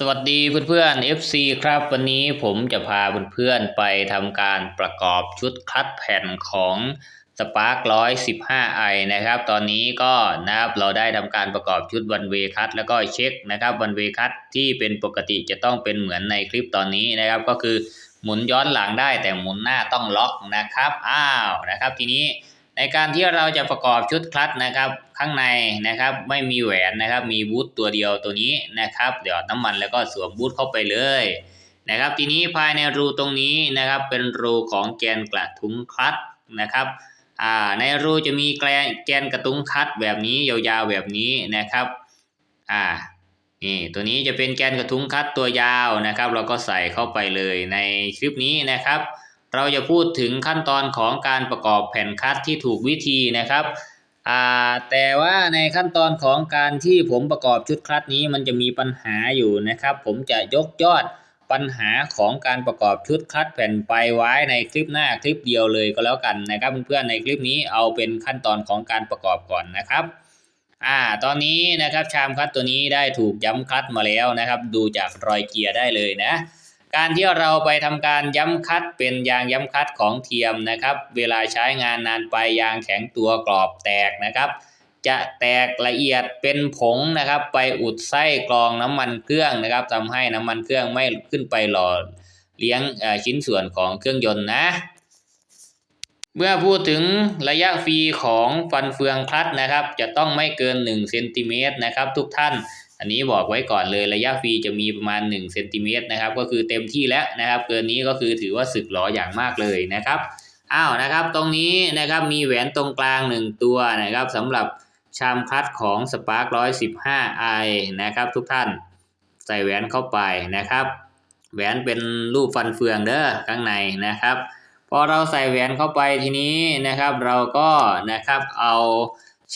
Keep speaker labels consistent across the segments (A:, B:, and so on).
A: สวัสดีเพื่อนๆ FC ครับ วันนี้ผมจะพาเพื่อนๆไปทำการประกอบชุดคัดแผ่นของ Spark 115 i นะครับ ตอนนี้ก็นะครับเราได้ทำการประกอบชุด One Way Cut แล้วก็เช็คนะครับ One Way Cut ที่เป็นปกติจะต้องเป็นเหมือนในคลิปตอนนี้นะครับ ก็คือหมุนย้อนหลังได้แต่หมุนหน้าต้องล็อกนะครับ อ้าวนะครับทีนี้ ในการที่เราจะประกอบชุดคลัตช์นะครับ ข้างในนะครับ ไม่มีแหวนนะครับ มีบูทตัวเดียวตัวนี้นะครับ เดี๋ยวน้ำมันแล้วก็สวมบูทเข้าไปเลยนะครับ ทีนี้ภายในรูตรงนี้นะครับ เป็นรูของแกนกระทุ้งคลัตช์นะครับอ่าในรูจะมีแกนกระทุ้งคลัตช์แบบนี้ยาวๆแบบนี้นะครับอ่านี่ตัวนี้จะเป็นแกนกระทุ้งคลัตช์ตัวยาวนะครับ เราก็ใส่เข้าไปเลยในคลิปนี้นะครับ เราจะพูดถึงขั้นตอนของการประกอบแผ่นคัดที่ถูกวิธีนะครับแต่ว่าในขั้นตอนของการที่ผมประกอบชุดคัดนี้มันจะมีปัญหาอยู่นะครับ ผมจะยกยอดปัญหาของการประกอบชุดคัดแผ่นไปไว้ในคลิปหน้าคลิปเดียวเลยก็แล้วกันนะครับเพื่อนๆในคลิปนี้เอาเป็นขั้นตอนของการประกอบก่อนนะครับอ่าตอนนี้นะครับชามคัดตัวนี้ได้ถูกย้ำคัดมาแล้วนะครับ ดูจากรอยเกียร์ได้เลยนะ การที่เราไปทำการย้ำคัดเป็นยางย้ำคัดของเทียมนะครับ เวลาใช้งานนานไปยางแข็งตัวกรอบแตกนะครับ จะแตกละเอียดเป็นผงนะครับ ไปอุดไส้กรองน้ำมันเครื่องนะครับทำให้น้ำมันเครื่องไม่ขึ้นไปหล่อเลี้ยงชิ้นส่วนของเครื่องยนต์นะ เมื่อพูดถึงระยะฟรีของฟันเฟืองคลัตนะครับ จะต้องไม่เกิน1เซนติเมตรนะครับ ทุกท่าน อันนี้บอกไว้ก่อนเลยระยะฟรีจะมีประมาณ1เซนติเมตรนะครับก็คือเต็มที่แล้วนะครับ เกินนี้ก็คือถือว่าสึกหรออย่างมากเลยนะครับอ้าวนะครับตรงนี้นะครับมีแหวนตรงกลาง 1 ตัวนะครับสำหรับชามคัดของ Spark 115 i นะครับทุกท่านใส่แหวนเข้าไปนะครับ แหวนเป็นรูปฟันเฟืองเด้อข้างในนะครับพอเราใส่แหวนเข้าไปทีนี้นะครับ เราก็นะครับเอา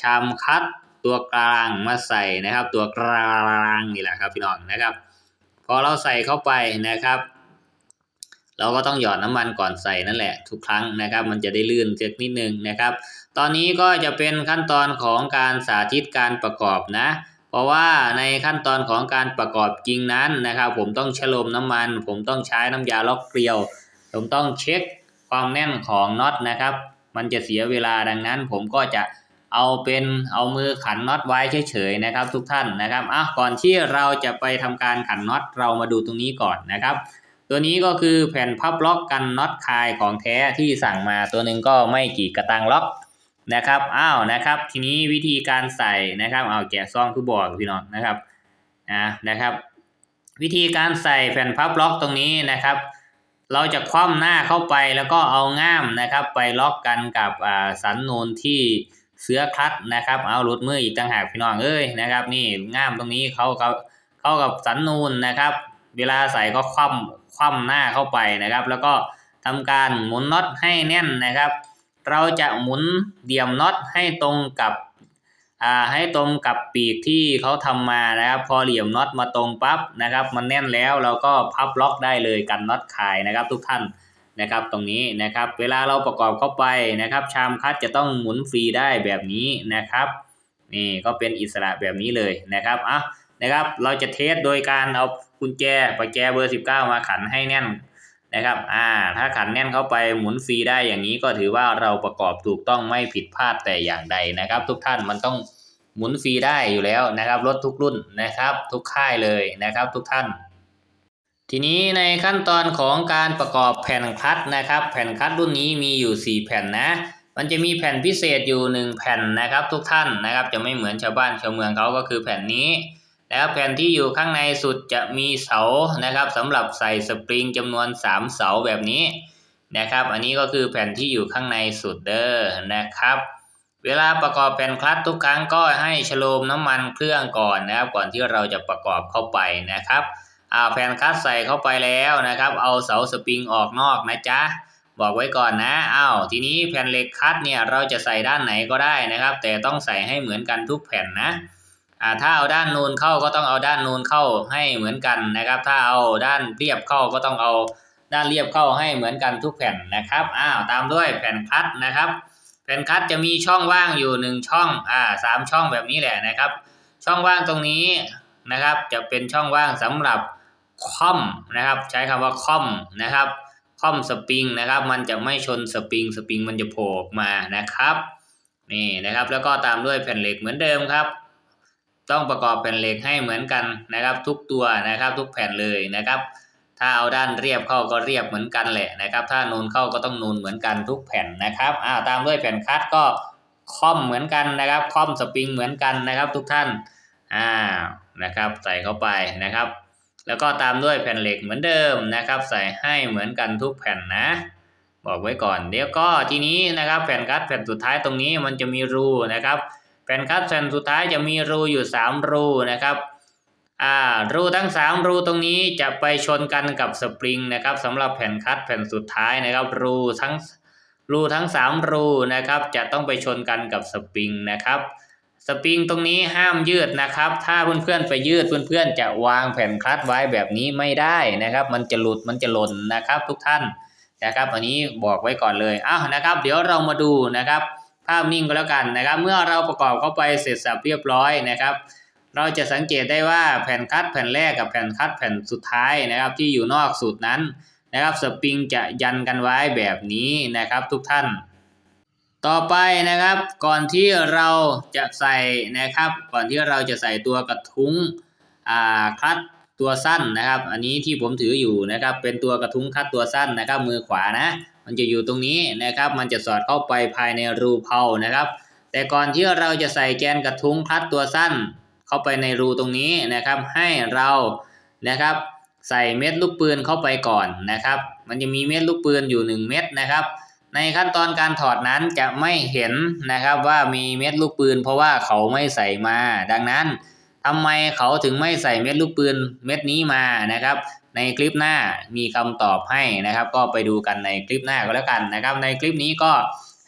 A: ชามคัด ตัวกลางมาใส่นะครับ ตัวกลางนี่แหละครับพี่น้องนะครับ พอเราใส่เข้าไปนะครับ เราก็ต้องหยอดน้ำมันก่อนใส่นั่นแหละทุกครั้งนะครับ มันจะได้ลื่นเจ็กนิดนึงนะครับ ตอนนี้ก็จะเป็นขั้นตอนของการสาธิตการประกอบนะ เพราะว่าในขั้นตอนของการประกอบจริงนั้นนะครับ ผมต้องฉลมน้ำมัน ผมต้องใช้น้ำยาล็อกเกลียว ผมต้องเช็คความแน่นของน็อตนะครับ มันจะเสียเวลาดังนั้นผมก็จะ เอาเป็นเอามือขันน็อตไว้เฉยๆนะครับ ทุกท่านนะครับอะก่อนที่เราจะไปทำการขันน็อตเรามาดูตรงนี้ก่อนนะครับ ตัวนี้ก็คือแผ่นพับล็อกกันน็อตคายของแท้ที่สั่งมาตัวหนึ่งก็ไม่กี่กระตังล็อกนะครับอ้าวนะครับ ทีนี้วิธีการใส่นะครับเอาแกะซองคือบอกพี่น้องนะครับอ่านะครับ วิธีการใส่แผ่นพับล็อกตรงนี้นะครับเราจะคว่ำหน้าเข้าไปแล้วก็เอาง่ามนะครับ ไปล็อกกันกับอ่าสันนูนที่ เสื้อคลัตช์นะครับ เอาหลุดมืออีกต่างหากพี่น้องเอ้ยนะครับ นี่ง่ามตรงนี้เขาเขาเข้ากับสันนูนนะครับ เวลาใส่ก็คว่ำคว่ำหน้าเข้าไปนะครับ แล้วก็ทำการหมุนน็อตให้แน่นนะครับ เราจะหมุนเดี่ยมน็อตให้ตรงกับอ่าให้ตรงกับปีกที่เขาทำมานะครับ พอเหลี่ยมน็อตมาตรงปั๊บนะครับ มันแน่นแล้วเราก็พับล็อกได้เลยกันน็อตคายนะครับ ทุกท่าน นะครับตรงนี้นะครับเวลาเราประกอบเข้าไปนะครับ ชามคัดจะต้องหมุนฟรีได้แบบนี้นะครับนี่ก็เป็นอิสระแบบนี้เลยนะครับอะนะครับเราจะเทสโดยการเอากุญแจประแจเบอร์ 19 มาขันให้แน่นนะครับอ่าถ้าขันแน่นเข้าไปหมุนฟรีได้อย่างนี้ก็ถือว่าเราประกอบถูกต้องไม่ผิดพลาดแต่อย่างใดนะครับ ทุกท่านมันต้องหมุนฟรีได้อยู่แล้วนะครับรถทุกรุ่นนะครับ ทุกค่ายเลยนะครับ ทุกท่าน ทีนี้ในขั้นตอนของการประกอบแผ่นคลัตนะครับ แผ่นคลัตรุ่นนี้มีอยู่ 4 แผ่นนะ มันจะมีแผ่นพิเศษอยู่ 1 แผ่นนะครับ ทุกท่านนะครับ จะไม่เหมือนชาวบ้านชาวเมืองเขาก็คือแผ่นนี้ แล้วแผ่นที่อยู่ข้างในสุดจะมีเสานะครับสำหรับใส่สปริงจำนวน 3 เสาแบบนี้นะครับ อันนี้ก็คือแผ่นที่อยู่ข้างในสุดเด้อนะครับ เวลาประกอบแผ่นคลัตทุกครั้งก็ให้ชโลมน้ำมันเครื่องก่อนนะครับ ก่อนที่เราจะประกอบเข้าไปนะครับ อ่าแผ่นคัตใส่เข้าไปแล้วนะครับ เอาเสาสปริงออกนอกนะจ๊ะบอกไว้ก่อนนะอ้าวทีนี้แผ่นเหล็กคัตเนี่ยเราจะใส่ด้านไหนก็ได้นะครับ แต่ต้องใส่ให้เหมือนกันทุกแผ่นนะอ่าถ้าเอาด้านนูนเข้าก็ต้องเอาด้านนูนเข้าให้เหมือนกันนะครับ ถ้าเอาด้านเรียบเข้าก็ต้องเอาด้านเรียบเข้าให้เหมือนกันทุกแผ่นนะครับอ้าวตามด้วยแผ่นคัดนะครับ แผ่นคัดจะมีช่องว่างอยู่หนึ่งช่องอ่าสามช่องแบบนี้แหละนะครับ ช่องว่างตรงนี้นะครับ จะเป็นช่องว่างสำหรับ คอมนะครับ ใช้คำว่าคอมนะครับคอมสปริงนะครับ มันจะไม่ชนสปริงสปริงมันจะโผล่ออกมานะครับนี่นะครับ แล้วก็ตามด้วยแผ่นเหล็กเหมือนเดิมครับ ต้องประกอบแผ่นเหล็กให้เหมือนกันนะครับ ทุกตัวนะครับ ทุกแผ่นเลยนะครับ ถ้าเอาด้านเรียบเข้าก็เรียบเหมือนกันแหละนะครับ ถ้านูนเข้าก็ต้องนูนเหมือนกันทุกแผ่นนะครับอ้าวตามด้วยแผ่นคัดก็คอมเหมือนกันนะครับคอมสปริงเหมือนกันนะครับ ทุกท่านอ้าวนะครับ ใส่เข้าไปนะครับ แล้วก็ตามด้วยแผ่นเหล็กเหมือนเดิมนะครับ ใส่ให้เหมือนกันทุกแผ่นนะ บอกไว้ก่อน เดี๋ยวก็ทีนี้นะครับแผ่นคัดแผ่นสุดท้ายตรงนี้มันจะมีรูนะครับ แผ่นคัดแผ่นสุดท้ายจะมีรูอยู่สามรูนะครับอ่ารูทั้งสามรูตรงนี้จะไปชนกันกับสปริงนะครับสำหรับแผ่นคัดแผ่นสุดท้ายนะครับ รูทั้งรูทั้งสามรูนะครับ จะต้องไปชนกันกับสปริงนะครับ สปริงตรงนี้ห้ามยืดนะครับ ถ้าเพื่อนๆไปยืดเพื่อนๆจะวางแผ่นคลัตไว้แบบนี้ไม่ได้นะครับ มันจะหลุดมันจะหล่นนะครับ ทุกท่านนะครับอันนี้บอกไว้ก่อนเลยอ้าวนะครับ เดี๋ยวเรามาดูนะครับ ภาพนิ่งก็แล้วกันนะครับ เมื่อเราประกอบเข้าไปเสร็จสับเรียบร้อยนะครับ เราจะสังเกตได้ว่าแผ่นคัดแผ่นแรกกับแผ่นคัดแผ่นสุดท้ายนะครับ ที่อยู่นอกสุดนั้นนะครับ สปริงจะยันกันไว้แบบนี้นะครับ ทุกท่าน ต่อไปนะครับ ก่อนที่เราจะใส่นะครับ ก่อนที่เราจะใส่ตัวกระทุ้งอ่าคัดตัวสั้นนะครับ อันนี้ที่ผมถืออยู่นะครับ เป็นตัวกระทุ้งคัดตัวสั้นนะครับ มือขวานะ มันจะอยู่ตรงนี้นะครับ มันจะสอดเข้าไปภายในรูเพานะครับ แต่ก่อนที่เราจะใส่แกนกระทุ้งคัดตัวสั้น เข้าไปในรูตรงนี้นะครับ ให้เรานะครับ ใส่เม็ดลูกปืนเข้าไปก่อนนะครับ มันจะมีเม็ดลูกปืนอยู่ 1 เม็ดนะครับ ในขั้นตอนการถอดนั้นจะไม่เห็นนะครับว่ามีเม็ดลูกปืน เพราะว่าเขาไม่ใส่มา ดังนั้นทำไมเขาถึงไม่ใส่เม็ดลูกปืนเม็ดนี้มานะครับ ในคลิปหน้ามีคำตอบให้นะครับ ก็ไปดูกันในคลิปหน้าก็แล้วกันนะครับ ในคลิปนี้ก็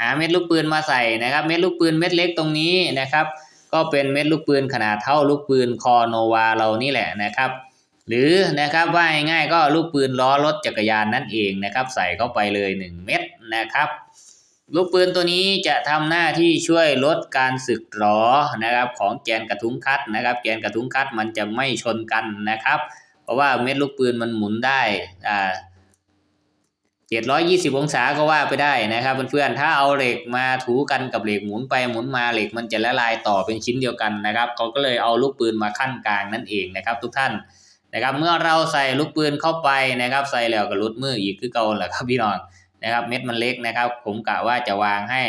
A: หาเม็ดลูกปืนมาใส่นะครับ เม็ดลูกปืนเม็ดเล็กตรงนี้นะครับ ก็เป็นเม็ดลูกปืนขนาดเท่าลูกปืนคอโนวาเรานี่แหละนะครับหรือนะครับว่าง่ายๆก็ลูกปืนล้อรถจักรยานนั่นเองนะครับ ใส่เข้าไปเลย 1 เม็ด นะครับ ลูกปืนตัวนี้จะทำหน้าที่ช่วยลดการสึกหรอนะครับ ของแกนกระทุ้งคัดนะครับ แกนกระทุ้งคัดมันจะไม่ชนกันนะครับ เพราะว่าเม็ดลูกปืนมันหมุนได้อ่า720 องศาก็ว่าไปได้นะครับเพื่อนๆ ถ้าเอาเหล็กมาถูกันกับเหล็กหมุนไปหมุนมาเหล็กมันจะละลายต่อเป็นชิ้นเดียวกันนะครับเขาก็เลยเอาลูกปืนมาขั้นกลางนั่นเองนะครับ ทุกท่านนะครับ เมื่อเราใส่ลูกปืนเข้าไปนะครับ ใส่แล้วก็ลุดมืออีกคือเก่าแหละครับพี่น้อง นะครับเม็ดมันเล็กนะครับ ผมกะว่าจะวางให้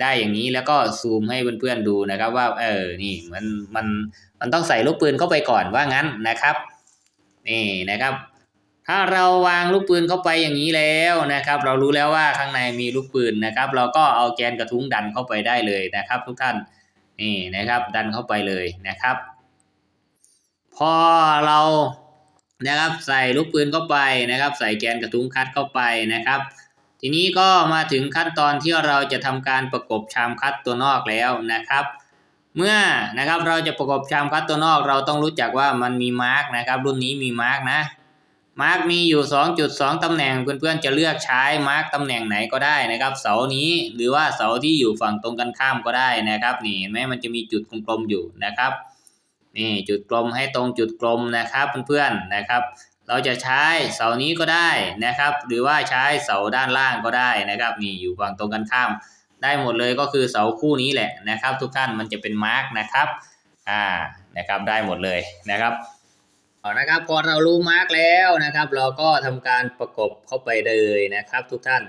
A: ได้อย่างนี้แล้วก็ซูมให้เพื่อนๆดูนะครับว่าเออนี่มันมันมันต้องใส่ลูกปืนเข้าไปก่อนว่างั้นนะครับนี่นะครับ ถ้าเราวางลูกปืนเข้าไปอย่างนี้แล้วนะครับ เรารู้แล้วว่าข้างในมีลูกปืนนะครับ เราก็เอาแกนกระทุ้งดันเข้าไปได้เลยนะครับ ทุกท่านนี่นะครับดันเข้าไปเลยนะครับ พอเรานะครับใส่ลูกปืนเข้าไปนะครับ ใส่แกนกระทุ้งคัดเข้าไปนะครับ ทีนี้ก็มาถึงขั้นตอนที่เราจะทำการประกบชามคัดตัวนอกแล้วนะครับ เมื่อนะครับเราจะประกบชามคัดตัวนอก เราต้องรู้จักว่ามันมีมาร์กนะครับ รุ่นนี้มีมาร์กนะมาร์กมีอยู่ 2.2 ตำแหน่งเพื่อนๆจะเลือกใช้มาร์กตำแหน่งไหนก็ได้นะครับ เสานี้หรือว่าเสาที่อยู่ฝั่งตรงกันข้ามก็ได้นะครับ นี่เห็นไหมมันจะมีจุดกลมๆอยู่นะครับนี่จุดกลมให้ตรงจุดกลมนะครับเพื่อนๆนะครับ เราจะใช้เสานี้ก็ได้นะครับ หรือว่าใช้เสาด้านล่างก็ได้นะครับนี่อยู่ฝั่งตรงกันข้าม ได้หมดเลยก็คือเสาคู่นี้แหละนะครับ ทุกท่านมันจะเป็นมาร์กนะครับอ่านะครับได้หมดเลยนะครับเอานะครับพอเรารู้มาร์กแล้วนะครับ เราก็ทำการประกบเข้าไปเลยนะครับ ทุกท่าน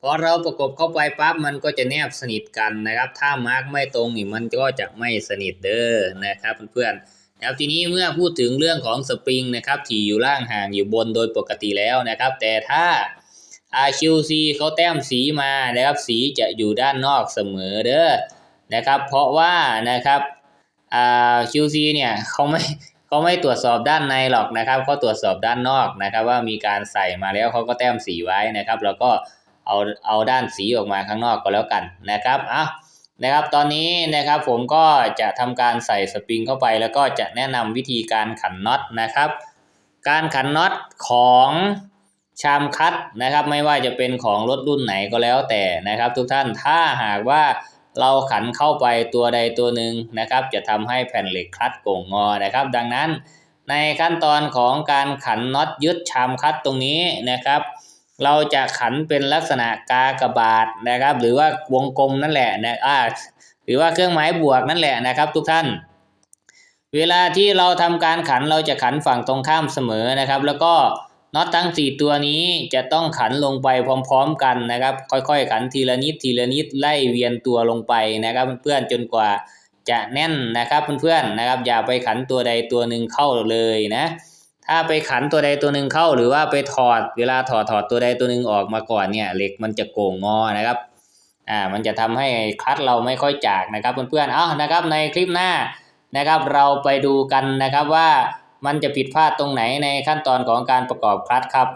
A: พอเราประกบเข้าไปปั๊บมันก็จะแนบสนิทกันนะครับ ถ้ามาร์กไม่ตรงนี่มันก็จะไม่สนิทเด้อนะครับเพื่อนๆ นะครับทีนี้เมื่อพูดถึงเรื่องของสปริงนะครับที่อยู่ล่างห่างอยู่บนโดยปกติแล้วนะครับ แต่ถ้า RQC เขาแต้มสีมานะครับสีจะอยู่ด้านนอกเสมอเด้อนะครับ เพราะว่านะครับ QC เนี่ยเขาไม่เขาไม่ตรวจสอบด้านในหรอกนะครับเขาตรวจสอบด้านนอกนะครับ ว่ามีการใส่มาแล้วเขาก็แต้มสีไว้นะครับ แล้วก็เอาเอาด้านสีออกมาข้างนอกก็แล้วกันนะครับอะ นะครับตอนนี้นะครับผมก็จะทำการใส่สปริงเข้าไป แล้วก็จะแนะนำวิธีการขันน็อตนะครับ การขันน็อตของชามคัดนะครับ ไม่ว่าจะเป็นของรถรุ่นไหนก็แล้วแต่นะครับ ทุกท่านถ้าหากว่าเราขันเข้าไปตัวใดตัวหนึ่งนะครับ จะทำให้แผ่นเหล็กคลัตโก่งงอนะครับ ดังนั้นในขั้นตอนของการขันน็อตยึดชามคัตตรงนี้นะครับ เราจะขันเป็นลักษณะกากบาทนะครับ หรือว่าวงกลมนั่นแหละนะอ่าหรือว่าเครื่องหมายบวกนั่นแหละนะครับ ทุกท่าน เวลาที่เราทำการขันเราจะขันฝั่งตรงข้ามเสมอนะครับ แล้วก็น็อตทั้งสี่ตัวนี้จะต้องขันลงไปพร้อม ๆ กันนะครับ ค่อย ๆ ขันทีละนิดทีละนิดไล่เวียนตัวลงไปนะครับ เพื่อนๆจนกว่าจะแน่นนะครับเพื่อนๆนะครับ อย่าไปขันตัวใดตัวหนึ่งเข้าเลยนะ ถ้าไปขันตัวใดตัวหนึ่งเข้า หรือว่าไปถอดเวลาถอดถอดตัวใดตัวหนึ่งออกมาก่อนเนี่ยเหล็กมันจะโก่งงอนะครับอ่ามันจะทำให้คลัดเราไม่ค่อยจากนะครับเพื่อนๆเอ้านะครับในคลิปหน้านะครับ เราไปดูกันนะครับว่ามันจะผิดพลาดตรงไหนในขั้นตอนของการประกอบคลัตครับ